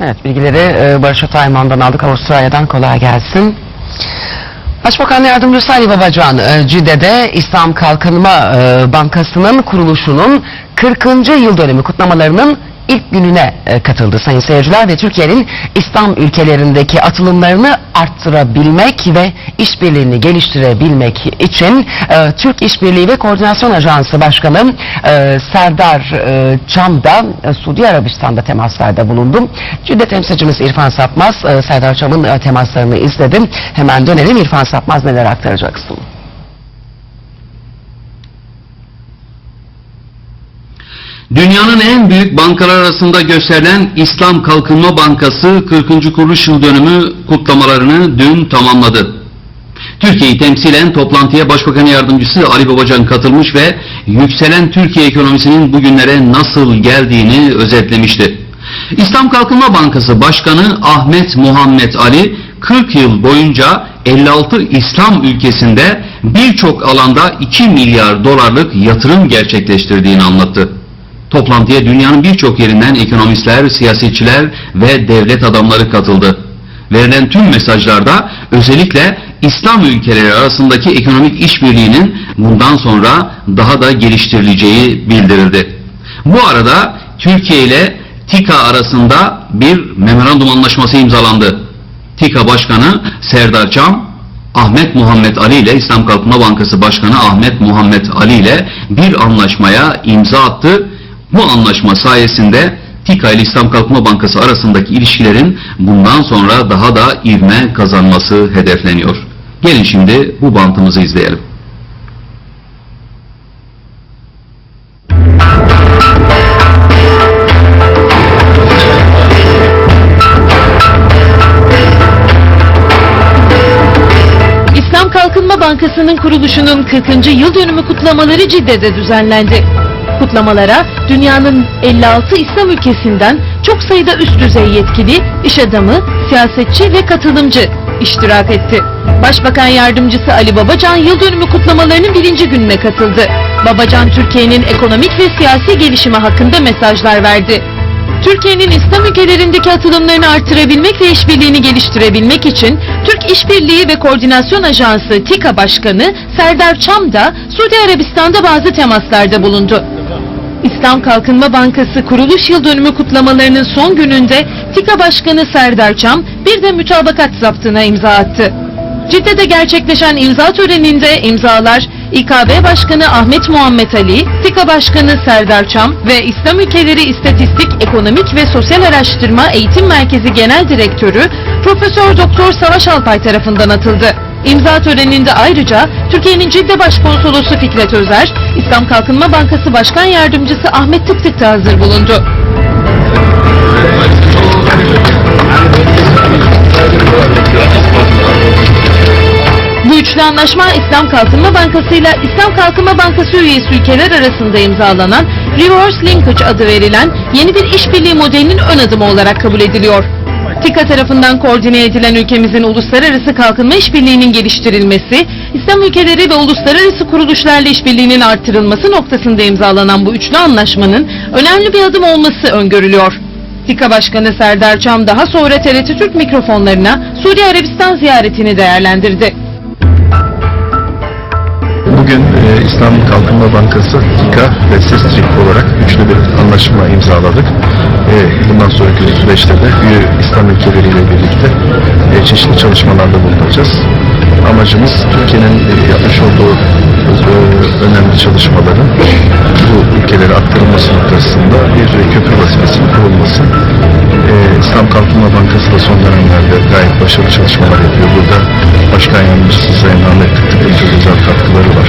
Evet bilgileri e, Barış Atayman'dan aldık Avustralya'dan kolay gelsin. Başbakan Yardımcısı Ali Babacan e, Cide'de İslam Kalkınma e, Bankası'nın kuruluşunun 40. yıl dönümü kutlamalarının ilk gününe e, katıldı sayın seyirciler ve Türkiye'nin İslam ülkelerindeki atılımlarını arttırabilmek ve işbirliğini geliştirebilmek için e, Türk İşbirliği ve Koordinasyon Ajansı Başkanı e, Serdar e, Çam da e, Suudi Arabistan'da temaslarda bulundu. Cidde temsilcimiz İrfan Sapmaz Serdar Çam'ın temaslarını izledim. Hemen dönelim İrfan Sapmaz neler aktaracaksın? Dünyanın en büyük bankalar arasında gösterilen İslam Kalkınma Bankası 40. kuruluş yıl dönümü kutlamalarını dün tamamladı. Türkiye'yi temsilen toplantıya Başbakan Yardımcısı Ali Babacan katılmış ve yükselen Türkiye ekonomisinin bugünlere nasıl geldiğini özetlemişti. İslam Kalkınma Bankası Başkanı Ahmet Muhammed Ali 40 yıl boyunca 56 İslam ülkesinde birçok alanda 2 milyar dolarlık yatırım gerçekleştirdiğini anlattı. Toplantıya dünyanın birçok yerinden ekonomistler, siyasetçiler ve devlet adamları katıldı. Verilen tüm mesajlarda özellikle İslam ülkeleri arasındaki ekonomik işbirliğinin bundan sonra daha da geliştirileceği bildirildi. Bu arada Türkiye ile TİKA arasında bir memorandum anlaşması imzalandı. TİKA Başkanı Serdar Çam, Ahmet Muhammed Ali ile İslam Kalkınma Bankası Başkanı Ahmet Muhammed Ali ile bir anlaşmaya imza attı. Bu anlaşma sayesinde TİKA ile İslam Kalkınma Bankası arasındaki ilişkilerin bundan sonra daha da ivme kazanması hedefleniyor. Gelin şimdi bu bantımızı izleyelim. İslam Kalkınma Bankası'nın kuruluşunun 40. yıl dönümü kutlamaları Cidde'de düzenlendi. Kutlamalara dünyanın 56 İslam ülkesinden çok sayıda üst düzey yetkili, iş adamı, siyasetçi ve katılımcı iştirak etti. Başbakan Yardımcısı Ali Babacan yıl dönümü kutlamalarının birinci gününe katıldı. Babacan Türkiye'nin ekonomik ve siyasi gelişimi hakkında mesajlar verdi. Türkiye'nin İslam ülkelerindeki atılımlarını artırabilmek ve işbirliğini geliştirebilmek için Türk İşbirliği ve Koordinasyon Ajansı TİKA Başkanı Serdar Çam da Suudi Arabistan'da bazı temaslarda bulundu. İslam Kalkınma Bankası kuruluş yıl dönümü kutlamalarının son gününde TİKA Başkanı Serdar Çam bir de mütabakat zaptına imza attı. Cidde'de gerçekleşen imza töreninde imzalar İKB Başkanı Ahmet Muhammed Ali, TİKA Başkanı Serdar Çam ve İslam Ülkeleri İstatistik, Ekonomik ve Sosyal Araştırma Eğitim Merkezi Genel Direktörü Profesör Doktor Savaş Alpay tarafından atıldı. İmza töreninde ayrıca Türkiye'nin Cidde Başkonsolosu Fikret Özer, İslam Kalkınma Bankası Başkan Yardımcısı Ahmet Tıktık da hazır bulundu. Bu üçlü anlaşma İslam Kalkınma Bankası ile İslam Kalkınma Bankası üyesi ülkeler arasında imzalanan Reverse Linkage adı verilen yeni bir işbirliği modelinin ön adımı olarak kabul ediliyor. TİKA tarafından koordine edilen ülkemizin uluslararası kalkınma işbirliğinin geliştirilmesi, İslam ülkeleri ve uluslararası kuruluşlarla işbirliğinin artırılması noktasında imzalanan bu üçlü anlaşmanın önemli bir adım olması öngörülüyor. TİKA Başkanı Serdar Çam daha sonra TRT Türk mikrofonlarına Suudi Arabistan ziyaretini değerlendirdi. Bugün e, İslam Kalkınma Bankası, TİKA ve SESTRİK olarak üçlü bir anlaşma imzaladık. E, bundan sonraki süreçte de üye İslam ülkeleriyle birlikte e, çeşitli çalışmalarda bulunacağız. Amacımız Türkiye'nin e, yapmış olduğu e, önemli çalışmaların bu ülkeleri aktarılması noktasında bir köprü vazifesinin kurulması. İslam Kalkınma Bankası da son dönemlerde gayet başarılı çalışmalar yapıyor. Burada Başkan Yardımcısı Sayın Ahmet Tıktık'ın çok özel katkıları var.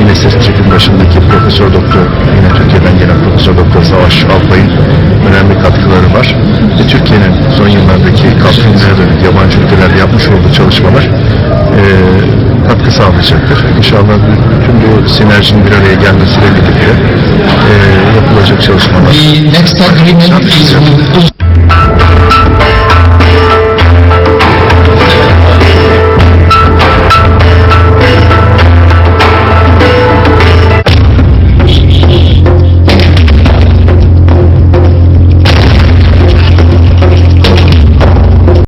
Yine SESTRİK'in başındaki Profesör Doktor, yine Türkiye'den gelen Profesör Doktor Savaş Alpay'ın önemli katkıları var. Ve Türkiye'nin son yıllardaki kalkınmaya dönük yabancı ülkelerde yapmış olduğu çalışmalar e, katkı sağlayacaktır. İnşallah bütün bu sinerjinin bir araya gelmesiyle birlikte e, yapılacak çalışmalar. The next agreement is with